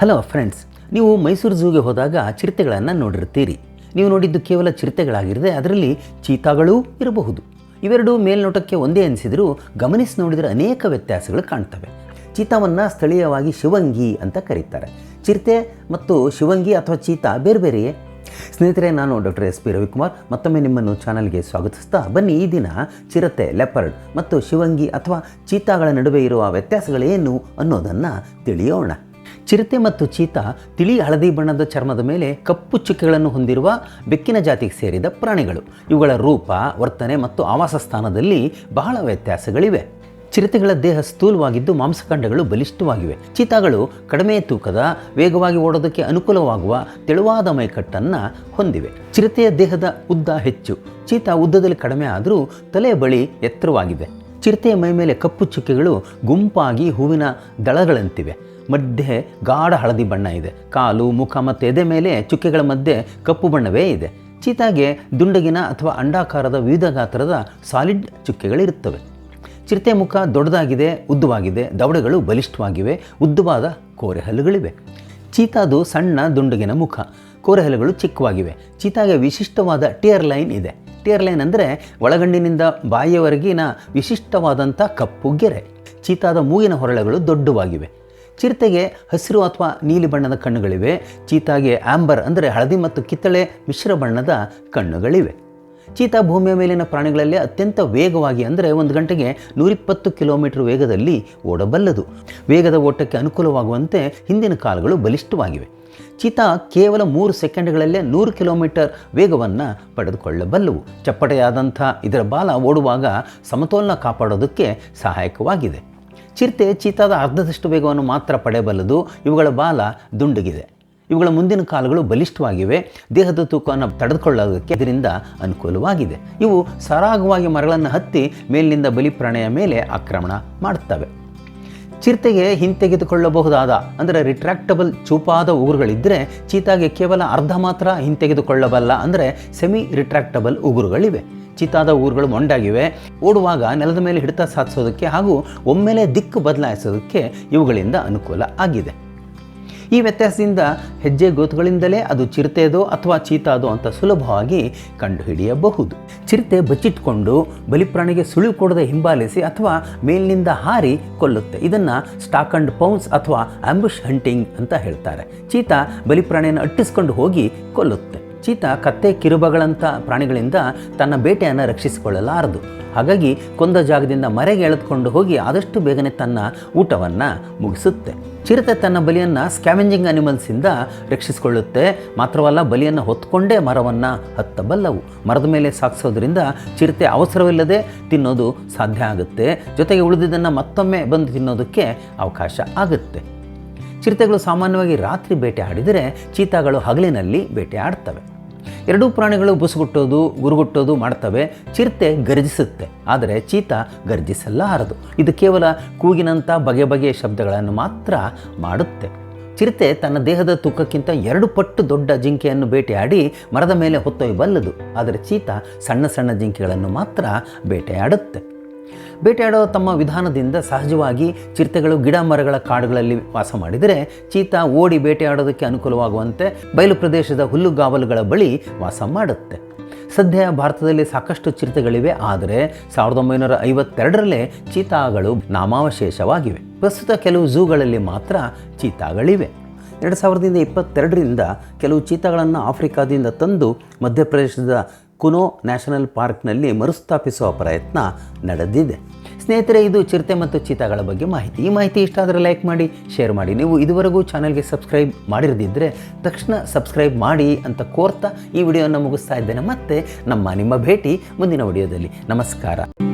Hello friends ನೀವು ಮೈಸೂರು ಝೂಗೆ ಹೋದಾಗ ಚಿರತೆಗಳನ್ನು ನೋಡಿರ್ತೀರಿ ನೀವು ನೋಡಿದ್ದು ಕೇವಲ ಚಿರತೆಗಳಾಗಿರದೆ ಅದರಲ್ಲಿ ಚೀತಾಗಳೂ ಇರಬಹುದು. ಇವೆರಡು ಮೇಲ್ನೋಟಕ್ಕೆ ಒಂದೇ ಅನಿಸಿದರೂ ಗಮನಿಸಿ ನೋಡಿದರೆ ಅನೇಕ ವ್ಯತ್ಯಾಸಗಳು ಕಾಣ್ತವೆ. ಚೀತಾವನ್ನು ಸ್ಥಳೀಯವಾಗಿ ಶಿವಂಗಿ ಅಂತ ಕರೀತಾರೆ. ಚಿರತೆ ಮತ್ತು ಶಿವಂಗಿ ಅಥವಾ ಚೀತಾ ಬೇರೆ ಬೇರೆಯೇ? ಸ್ನೇಹಿತರೆ, ನಾನು ಡಾಕ್ಟರ್ ಎಸ್ ಪಿ ರವಿಕುಮಾರ್. ಮತ್ತೊಮ್ಮೆ ನಿಮ್ಮನ್ನು ಚಾನಲ್ಗೆ ಸ್ವಾಗತಿಸ್ತಾ ಬನ್ನಿ. ಈ ದಿನ ಚಿರತೆ, ಲೆಪರ್ಡ್ ಮತ್ತು ಶಿವಂಗಿ ಅಥವಾ ಚೀತಾಗಳ ನಡುವೆ ಇರುವ ವ್ಯತ್ಯಾಸಗಳೇನು ಅನ್ನೋದನ್ನು ತಿಳಿಯೋಣ. ಚಿರತೆ ಮತ್ತು ಚೀತಾ ತಿಳಿ ಹಳದಿ ಬಣ್ಣದ ಚರ್ಮದ ಮೇಲೆ ಕಪ್ಪು ಚುಕ್ಕೆಗಳನ್ನು ಹೊಂದಿರುವ ಬೆಕ್ಕಿನ ಜಾತಿಗೆ ಸೇರಿದ ಪ್ರಾಣಿಗಳು. ಇವುಗಳ ರೂಪ, ವರ್ತನೆ ಮತ್ತು ಆವಾಸ ಸ್ಥಾನದಲ್ಲಿ ಬಹಳ ವ್ಯತ್ಯಾಸಗಳಿವೆ. ಚಿರತೆಗಳ ದೇಹ ಸ್ಥೂಲವಾಗಿದ್ದು ಮಾಂಸಖಂಡಗಳು ಬಲಿಷ್ಠವಾಗಿವೆ. ಚೀತಾಗಳು ಕಡಿಮೆ ತೂಕದ, ವೇಗವಾಗಿ ಓಡೋದಕ್ಕೆ ಅನುಕೂಲವಾಗುವ ತೆಳುವಾದ ಮೈಕಟ್ಟನ್ನು ಹೊಂದಿವೆ. ಚಿರತೆಯ ದೇಹದ ಉದ್ದ ಹೆಚ್ಚು. ಚೀತಾ ಉದ್ದದಲ್ಲಿ ಕಡಿಮೆ ಆದರೂ ತಲೆ ಬಳಿ ಎತ್ತರವಾಗಿದೆ ಚಿರತೆಯ ಮೈ ಮೇಲೆ ಕಪ್ಪು ಚುಕ್ಕೆಗಳು ಗುಂಪಾಗಿ ಹೂವಿನ ದಳಗಳಂತಿವೆ. ಮಧ್ಯೆ ಗಾಢ ಹಳದಿ ಬಣ್ಣ ಇದೆ. ಕಾಲು, ಮುಖ ಮತ್ತು ಎದೆ ಮೇಲೆ ಚುಕ್ಕೆಗಳ ಮಧ್ಯೆ ಕಪ್ಪು ಬಣ್ಣವೇ ಇದೆ. ಚೀತಾಗೆ ದುಂಡಗಿನ ಅಥವಾ ಅಂಡಾಕಾರದ ವಿವಿಧ ಗಾತ್ರದ ಸಾಲಿಡ್ ಚುಕ್ಕೆಗಳಿರುತ್ತವೆ. ಚಿರತೆ ಮುಖ ದೊಡ್ಡದಾಗಿದೆ, ಉದ್ದವಾಗಿದೆ, ದವಡೆಗಳು ಬಲಿಷ್ಠವಾಗಿವೆ, ಉದ್ದವಾದ ಕೋರೆಹಲ್ಲುಗಳಿವೆ. ಚೀತಾದು ಸಣ್ಣ ದುಂಡಗಿನ ಮುಖ, ಕೋರೆಹಲ್ಲುಗಳು ಚಿಕ್ಕವಾಗಿವೆ. ಚೀತಾಗೆ ವಿಶಿಷ್ಟವಾದ ಟಿಯರ್ ಲೈನ್ ಇದೆ. ಟಿಯರ್ ಲೈನ್ ಅಂದರೆ ಒಳಗಣ್ಣಿನಿಂದ ಬಾಯಿಯವರೆಗಿನ ವಿಶಿಷ್ಟವಾದಂಥ ಕಪ್ಪು ಗೆರೆ. ಚೀತಾದ ಮೂಗಿನ ಹೊರಳೆಗಳು ದೊಡ್ಡವಾಗಿವೆ. ಚಿರತೆಗೆ ಹಸಿರು ಅಥವಾ ನೀಲಿ ಬಣ್ಣದ ಕಣ್ಣುಗಳಿವೆ. ಚೀತಾಗೆ ಆಂಬರ್ ಅಂದರೆ ಹಳದಿ ಮತ್ತು ಕಿತ್ತಳೆ ಮಿಶ್ರ ಬಣ್ಣದ ಕಣ್ಣುಗಳಿವೆ. ಚೀತಾ ಭೂಮಿಯ ಮೇಲಿನ ಪ್ರಾಣಿಗಳಲ್ಲೇ ಅತ್ಯಂತ ವೇಗವಾಗಿ ಅಂದರೆ ಒಂದು ಗಂಟೆಗೆ ನೂರಿಪ್ಪತ್ತು ಕಿಲೋಮೀಟರ್ ವೇಗದಲ್ಲಿ ಓಡಬಲ್ಲದು. ವೇಗದ ಓಟಕ್ಕೆ ಅನುಕೂಲವಾಗುವಂತೆ ಹಿಂದಿನ ಕಾಲುಗಳು ಬಲಿಷ್ಠವಾಗಿವೆ. ಚೀತಾ ಕೇವಲ ಮೂರು ಸೆಕೆಂಡ್ಗಳಲ್ಲೇ ನೂರು ಕಿಲೋಮೀಟರ್ ವೇಗವನ್ನು ಪಡೆದುಕೊಳ್ಳಬಲ್ಲವು. ಚಪ್ಪಟೆಯಾದಂಥ ಇದರ ಬಾಲ ಓಡುವಾಗ ಸಮತೋಲನ ಕಾಪಾಡೋದಕ್ಕೆ ಸಹಾಯಕವಾಗಿದೆ. ಚಿರತೆ ಚೀತಾದ ಅರ್ಧದಷ್ಟು ವೇಗವನ್ನು ಮಾತ್ರ ಪಡೆಯಬಲ್ಲದು. ಇವುಗಳ ಬಾಲ ದುಂಡಗಿದೆ. ಇವುಗಳ ಮುಂದಿನ ಕಾಲುಗಳು ಬಲಿಷ್ಠವಾಗಿವೆ. ದೇಹದ ತೂಕವನ್ನು ತಡೆದುಕೊಳ್ಳೋದಕ್ಕೆ ಇದರಿಂದ ಅನುಕೂಲವಾಗಿದೆ. ಇವು ಸರಾಗವಾಗಿ ಮರಗಳನ್ನು ಹತ್ತಿ ಮೇಲಿನಿಂದ ಬಲಿಪ್ರಾಣಿಯ ಮೇಲೆ ಆಕ್ರಮಣ ಮಾಡುತ್ತವೆ. ಚಿರತೆಗೆ ಹಿಂತೆಗೆದುಕೊಳ್ಳಬಹುದಾದ, ಅಂದರೆ ರಿಟ್ರಾಕ್ಟಬಲ್ ಚೂಪಾದ ಉಗುರುಗಳಿದ್ದರೆ ಚೀತಾಗೆ ಕೇವಲ ಅರ್ಧ ಮಾತ್ರ ಹಿಂತೆಗೆದುಕೊಳ್ಳಬಲ್ಲ, ಅಂದರೆ ಸೆಮಿ ರಿಟ್ರಾಕ್ಟಬಲ್ ಉಗುರುಗಳಿವೆ. ಚೀತಾದ ಊರುಗಳು ಮೊಂಡಾಗಿವೆ. ಓಡುವಾಗ ನೆಲದ ಮೇಲೆ ಹಿಡಿತ ಸಾಧಿಸೋದಕ್ಕೆ ಹಾಗೂ ಒಮ್ಮೆಲೆ ದಿಕ್ಕು ಬದಲಾಯಿಸೋದಕ್ಕೆ ಇವುಗಳಿಂದ ಅನುಕೂಲ ಆಗಿದೆ. ಈ ವ್ಯತ್ಯಾಸದಿಂದ ಹೆಜ್ಜೆ ಗೋತುಗಳಿಂದಲೇ ಅದು ಚಿರತೆದೋ ಅಥವಾ ಚೀತಾದೋ ಅಂತ ಸುಲಭವಾಗಿ ಕಂಡುಹಿಡಿಯಬಹುದು. ಚಿರತೆ ಬಚ್ಚಿಟ್ಕೊಂಡು ಬಲಿಪ್ರಾಣಿಗೆ ಸುಳಿವು ಕೊಡದೆ ಹಿಂಬಾಲಿಸಿ ಅಥವಾ ಮೇಲಿನಿಂದ ಹಾರಿ ಕೊಲ್ಲುತ್ತೆ. ಇದನ್ನು ಸ್ಟಾಕ್ ಅಂಡ್ ಪೌನ್ಸ್ ಅಥವಾ ಆಂಬುಷ್ ಹಂಟಿಂಗ್ ಅಂತ ಹೇಳ್ತಾರೆ. ಚೀತಾ ಬಲಿಪ್ರಾಣಿಯನ್ನು ಅಟ್ಟಿಸ್ಕೊಂಡು ಹೋಗಿ ಕೊಲ್ಲುತ್ತೆ. ಚೀತಾ ಕತ್ತೆ ಕಿರುಬಗಳಂಥ ಪ್ರಾಣಿಗಳಿಂದ ತನ್ನ ಬೇಟೆಯನ್ನು ರಕ್ಷಿಸಿಕೊಳ್ಳಲಾರದು. ಹಾಗಾಗಿ ಕೊಂದ ಜಾಗದಿಂದ ಮರೆಗೆ ಎಳೆದುಕೊಂಡು ಹೋಗಿ ಆದಷ್ಟು ಬೇಗನೆ ತನ್ನ ಊಟವನ್ನು ಮುಗಿಸುತ್ತೆ. ಚಿರತೆ ತನ್ನ ಬಲಿಯನ್ನು ಸ್ಕ್ಯಾವೆಂಜಿಂಗ್ ಅನಿಮಲ್ಸಿಂದ ರಕ್ಷಿಸಿಕೊಳ್ಳುತ್ತೆ. ಮಾತ್ರವಲ್ಲ, ಬಲಿಯನ್ನು ಹೊತ್ಕೊಂಡೇ ಮರವನ್ನು ಹತ್ತಬಲ್ಲವು. ಮರದ ಮೇಲೆ ಸಾಗಿಸೋದ್ರಿಂದ ಚಿರತೆ ಅವಸರವಿಲ್ಲದೆ ತಿನ್ನೋದು ಸಾಧ್ಯ ಆಗುತ್ತೆ. ಜೊತೆಗೆ ಉಳಿದಿದ್ದನ್ನು ಮತ್ತೊಮ್ಮೆ ಬಂದು ತಿನ್ನೋದಕ್ಕೆ ಅವಕಾಶ ಆಗುತ್ತೆ. ಚಿರತೆಗಳು ಸಾಮಾನ್ಯವಾಗಿ ರಾತ್ರಿ ಬೇಟೆ ಆಡಿದರೆ ಚೀತಾಗಳು ಹಗಲಿನಲ್ಲಿ ಬೇಟೆ ಆಡ್ತವೆ. ಎರಡೂ ಪ್ರಾಣಿಗಳು ಬುಸುಗುಟ್ಟೋದು, ಗುರುಗುಟ್ಟೋದು ಮಾಡ್ತವೆ. ಚಿರತೆ ಗರ್ಜಿಸುತ್ತೆ. ಆದರೆ ಚೀತ ಗರ್ಜಿಸಲಾರದು ಇದು ಕೇವಲ ಕೂಗಿನಂಥ ಬಗೆ ಬಗೆಯ ಶಬ್ದಗಳನ್ನು ಮಾತ್ರ ಮಾಡುತ್ತೆ. ಚಿರತೆ ತನ್ನ ದೇಹದ ತೂಕಕ್ಕಿಂತ ಎರಡು ಪಟ್ಟು ದೊಡ್ಡ ಜಿಂಕೆಯನ್ನು ಬೇಟೆಯಾಡಿ ಮರದ ಮೇಲೆ ಹೊತ್ತೊಯ್ಯಬಲ್ಲದು. ಆದರೆ ಚೀತ ಸಣ್ಣ ಸಣ್ಣ ಜಿಂಕೆಗಳನ್ನು ಮಾತ್ರ ಬೇಟೆಯಾಡುತ್ತೆ. ಬೇಟೆಯಾಡೋ ತಮ್ಮ ವಿಧಾನದಿಂದ ಸಹಜವಾಗಿ ಚಿರತೆಗಳು, ಗಿಡ ಮರಗಳ ಕಾಡುಗಳಲ್ಲಿ ವಾಸ ಮಾಡಿದರೆ ಚೀತಾ ಓಡಿ ಬೇಟೆಯಾಡೋದಕ್ಕೆ ಅನುಕೂಲವಾಗುವಂತೆ ಬಯಲು ಪ್ರದೇಶದ ಹುಲ್ಲುಗಾವಲುಗಳ ಬಳಿ ವಾಸ ಮಾಡುತ್ತೆ. ಸದ್ಯ ಭಾರತದಲ್ಲಿ ಸಾಕಷ್ಟು ಚಿರತೆಗಳಿವೆ, ಆದರೆ ಸಾವಿರದ ಒಂಬೈನೂರ ಐವತ್ತೆರಡರಲ್ಲೇ ಚೀತಾಗಳು ನಾಮಾವಶೇಷವಾಗಿವೆ. ಪ್ರಸ್ತುತ ಕೆಲವು ಝೂಗಳಲ್ಲಿ ಮಾತ್ರ ಚೀತಾಗಳಿವೆ. ಎರಡು ಸಾವಿರದಿಂದ ಇಪ್ಪತ್ತೆರಡರಿಂದ ಕೆಲವು ಚೀತಾಗಳನ್ನು ಆಫ್ರಿಕಾದಿಂದ ತಂದು ಮಧ್ಯಪ್ರದೇಶದ ಕುನೋ ನ್ಯಾಷನಲ್ ಪಾರ್ಕ್ನಲ್ಲಿ ಮರುಸ್ಥಾಪಿಸುವ ಪ್ರಯತ್ನ ನಡೆದಿದೆ. ಸ್ನೇಹಿತರೆ, ಇದು ಚಿರತೆ ಮತ್ತು ಚೀತಾಗಳ ಬಗ್ಗೆ ಮಾಹಿತಿ. ಈ ಮಾಹಿತಿ ಇಷ್ಟ ಆದರೆ ಲೈಕ್ ಮಾಡಿ, ಶೇರ್ ಮಾಡಿ. ನೀವು ಇದುವರೆಗೂ ಚಾನಲ್ಗೆ ಸಬ್ಸ್ಕ್ರೈಬ್ ಮಾಡಿರದಿದ್ದರೆ ತಕ್ಷಣ ಸಬ್ಸ್ಕ್ರೈಬ್ ಮಾಡಿ ಅಂತ ಕೋರ್ತಾ ಈ ವಿಡಿಯೋನ ಮುಗಿಸ್ತಾ ಇದ್ದೇನೆ. ಮತ್ತೆ ನಮ್ಮ ನಿಮ್ಮ ಭೇಟಿ ಮುಂದಿನ ವಿಡಿಯೋದಲ್ಲಿ. ನಮಸ್ಕಾರ.